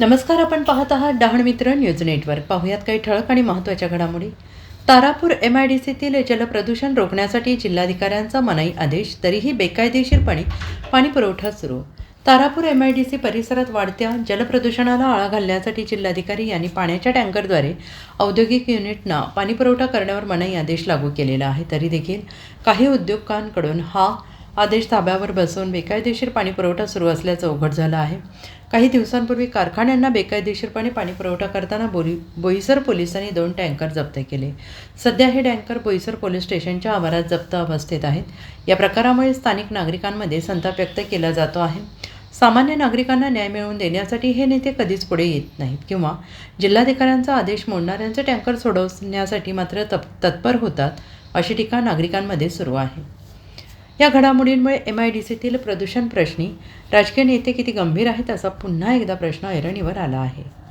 नमस्कार आपण पाहत आहात डहाण मित्र न्यूज नेटवर्क. पाहुयात काही ठळक आणि महत्त्वाच्या घडामोडी. तारापूर एम आय डी सीतील जलप्रदूषण रोखण्यासाठी जिल्हाधिकाऱ्यांचा मनाई आदेश तरीही बेकायदेशीरपणे पाणी पुरवठा सुरू. Tarapur M I D C परिसरात वाढत्या जलप्रदूषणाला आळा घालण्यासाठी जिल्हाधिकारी यांनी पाण्याच्या टँकरद्वारे औद्योगिक युनिटना पाणीपुरवठा करण्यावर मनाई आदेश लागू केलेला आहे. तरी देखील काही उद्योगांकडून हा आदेश ताब्यावर बसवून बेकायदेशीर पाणीपुरवठा सुरू असल्याचं उघड झालं आहे. काही दिवसांपूर्वी कारखान्यांना बेकायदेशीरपणे पाणीपुरवठा करताना बोरी बोईसर पोलिसांनी दोन टँकर जप्त केले. सध्या हे टँकर बोईसर पोलीस स्टेशनच्या आवारात जप्त अवस्थेत आहेत. या प्रकारामुळे स्थानिक नागरिकांमध्ये संताप व्यक्त केला जातो आहे. सामान्य नागरिकांना न्याय मिळवून देण्यासाठी हे नेते कधीच पुढे येत नाहीत किंवा जिल्हाधिकाऱ्यांचा आदेश मोडणाऱ्यांचे टँकर सोडवण्यासाठी मात्र तप तत्पर होतात अशी टीका नागरिकांमध्ये सुरू आहे. या घडामोडींमुळे एम आय डी सीतील प्रदूषण प्रश्नी राजकीय नेते किती गंभीर आहेत असा पुन्हा एकदा प्रश्न ऐरणीवर आला आहे.